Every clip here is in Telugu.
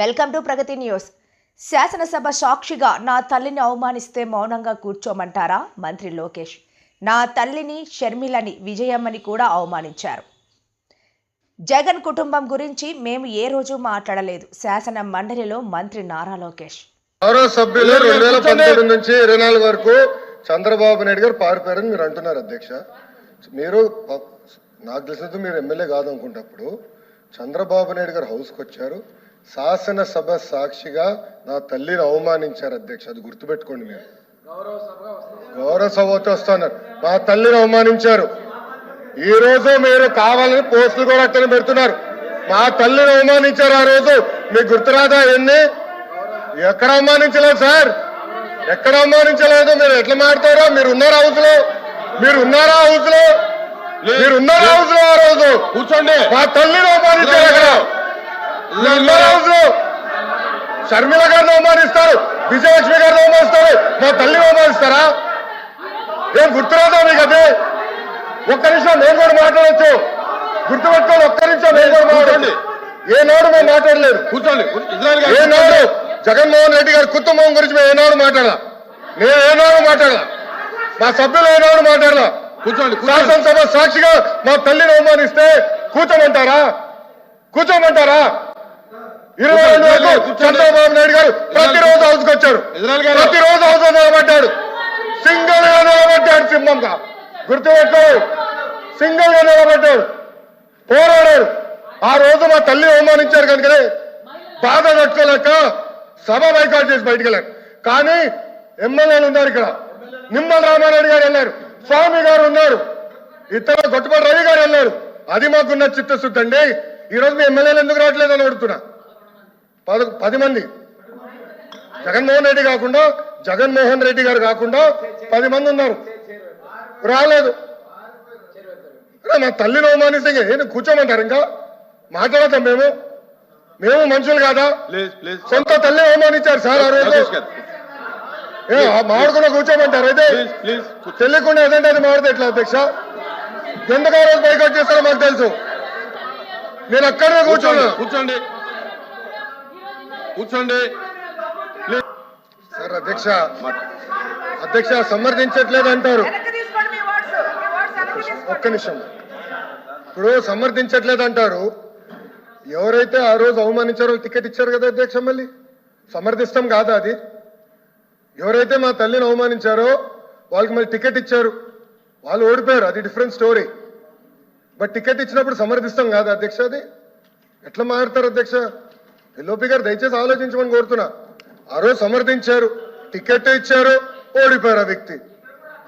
Welcome to Pragathi news. శాసనసభ సాక్షిగా నా తల్లిని అవమానిస్తే మౌనంగా కూర్చోమంటారా? మంత్రి లోకేష్. నా తల్లిని షర్మిలని విజయమ్మని కూడా అవమానించారు. జగన్ కుటుంబం గురించి మేము ఏ రోజు మాట్లాడలేదు. శాసన మండలిలో మంత్రి నారా లోకేష్. గౌరవ సభ్యులు రెండు వేల పంతొమ్మిది నుంచి ఇరవై నాలుగు వరకు చంద్రబాబు నాయుడు గారు పారిపోయారని మీరు అంటున్నారు అధ్యక్ష. మీరు నాకు తెలిసినంత మీరు ఎమ్మెల్యే కాదనుకుంటప్పుడు చంద్రబాబు నాయుడు గారు హౌస్కి వచ్చారు. శాసనసభ సాక్షిగా నా తల్లిని అవమానించారు అధ్యక్ష. అది గుర్తుపెట్టుకోండి మీరు. గౌరవ సభతో వస్తున్నారు మా తల్లిని అవమానించారు. ఈ రోజు మీరు కావాలని పోస్టులు కూడా అట్టని పెడుతున్నారు. మా తల్లిని అవమానించారు ఆ రోజు. మీకు గుర్తురాదా ఎన్ని ఎక్కడ అవమానించలేదు సార్. ఎక్కడ అవమానించలేదు? మీరు ఎట్లా మాడతారో మీరు ఉన్నారా హౌస్లో మీరు ఉన్నారా హౌస్లో మీరు ఉన్నారా హౌస్లో ఆ రోజు? కూర్చోండి. మా తల్లిని అవమానించారు అక్కడ మీరు ఉన్నారా హౌస్లో షర్మిల గారిని అవమానిస్తారు విజయలక్ష్మి గారిని అవమానిస్తారు మా తల్లిని అవమానిస్తారా? ఏం గుర్తురాదా మీకు అదే? ఒక్క నిమిషం నేను కూడా మాట్లాడచ్చు. గుర్తుపెట్టుకోండి ఒక్క నిమిషం నేను కూడా మాట్లాడండి ఏనాడు మేము మాట్లాడలేదు. కూర్చోండి ఏనాడు జగన్మోహన్ రెడ్డి గారి కుటుంబం గురించి మేము ఏనాడు మాట్లాడాల? నేను ఏనాడు మాట్లాడాల? మా సభ్యులు ఏనాడు మాట్లాడాల? కూర్చోండి. శాసనసభ సాక్షిగా మా తల్లిని అవమానిస్తే కూర్చోమంటారా? కూర్చోమంటారా? ఇరవై రెండు వరకు. చంద్రబాబు నాయుడు గారు ప్రతిరోజు హౌస్కి గారు. ప్రతిరోజు హౌస్ నిలబడ్డాడు. సింగిల్గా నిలబడ్డాడు సింహంగా. గుర్తుపెట్టు సింగిల్గా నిలబడ్డాడు. పోరాడాడు. ఆ రోజు మా తల్లి అవమానించారు కనుకనే బాధ తట్టుకోలేక సభ బైకాట్ చేసి బయటికి వెళ్ళారు. కానీ ఎమ్మెల్యేలు ఉన్నారు ఇక్కడ. నిమ్మల రామారెడ్డి గారు వెళ్ళారు. స్వామి గారు ఉన్నారు. ఇతర గొట్టపాటి రవి గారు వెళ్ళారు. అది మాకున్న చిత్తశుద్ధి అండి. ఈ రోజు మీ ఎమ్మెల్యేలు ఎందుకు రావట్లేదు అని అడుగుతున్నా. పద పది మంది. జగన్మోహన్ రెడ్డి కాకుండా జగన్మోహన్ రెడ్డి గారు కాకుండా పది మంది ఉన్నారు. రాలేదు. మా తల్లిని అవమానిస్తే ఏంటి కూర్చోమంటారు ఇంకా? మాట్లాడతాం మేము. మేము మనుషులు కాదా? సొంత తల్లి అవమానించారు సార్ ఆ రోజు? మామిడికున్న కూర్చోమంటారు. అయితే తెలియకుండా ఏదంటే అది మాడితే ఎట్లా అధ్యక్ష? ఎందుకు ఆ రోజు బైకౌట్ చేస్తారో మాకు తెలుసు. నేను అక్కడే కూర్చోండి కూర్చోండి. కూర్చోండి. సార్ అధ్యక్ష అధ్యక్ష సమర్థించట్లేదు అంటారు ఒక్క నిమిషం ఇప్పుడు సమర్థించట్లేదు అంటారు ఎవరైతే ఆ రోజు అవమానించారో టికెట్ ఇచ్చారు కదా అధ్యక్ష మళ్ళీ? సమర్థిస్తాం కాదా అది? ఎవరైతే మా తల్లిని అవమానించారో వాళ్ళకి మళ్ళీ టికెట్ ఇచ్చారు. వాళ్ళు ఓడిపోయారు అది డిఫరెంట్ స్టోరీ. బట్ టికెట్ ఇచ్చినప్పుడు సమర్థిస్తాం కాదా అధ్యక్ష అది? ఎట్లా మారుతారు అధ్యక్ష? ఎల్ఓపి గారు దయచేసి ఆలోచించమని కోరుతున్నా. ఆ రోజు సమర్థించారు టికెట్ ఇచ్చారు ఓడిపోయారు ఆ వ్యక్తి.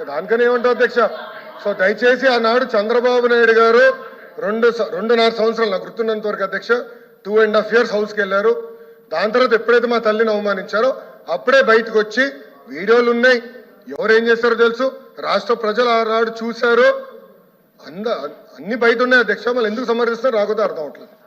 దానికని ఏమంటావు అధ్యక్ష? సో దయచేసి ఆనాడు చంద్రబాబు నాయుడు గారు రెండు స- రెండున్నర సంవత్సరాలు నాకు గుర్తున్నంత వరకు అధ్యక్ష టూ అండ్ హాఫ్ ఇయర్స్ హౌస్కి వెళ్ళారు. దాని తర్వాత ఎప్పుడైతే మా తల్లిని అవమానించారో అప్పుడే బయటకు వచ్చి వీడియోలు ఉన్నాయి. ఎవరేం చేస్తారో తెలుసు. రాష్ట్ర ప్రజలు ఆనాడు చూశారు. అంద అన్ని బయట ఉన్నాయి అధ్యక్ష. మళ్ళీ ఎందుకు సమర్థిస్తారో? రాకపోతే అర్థం అవట్లేదు.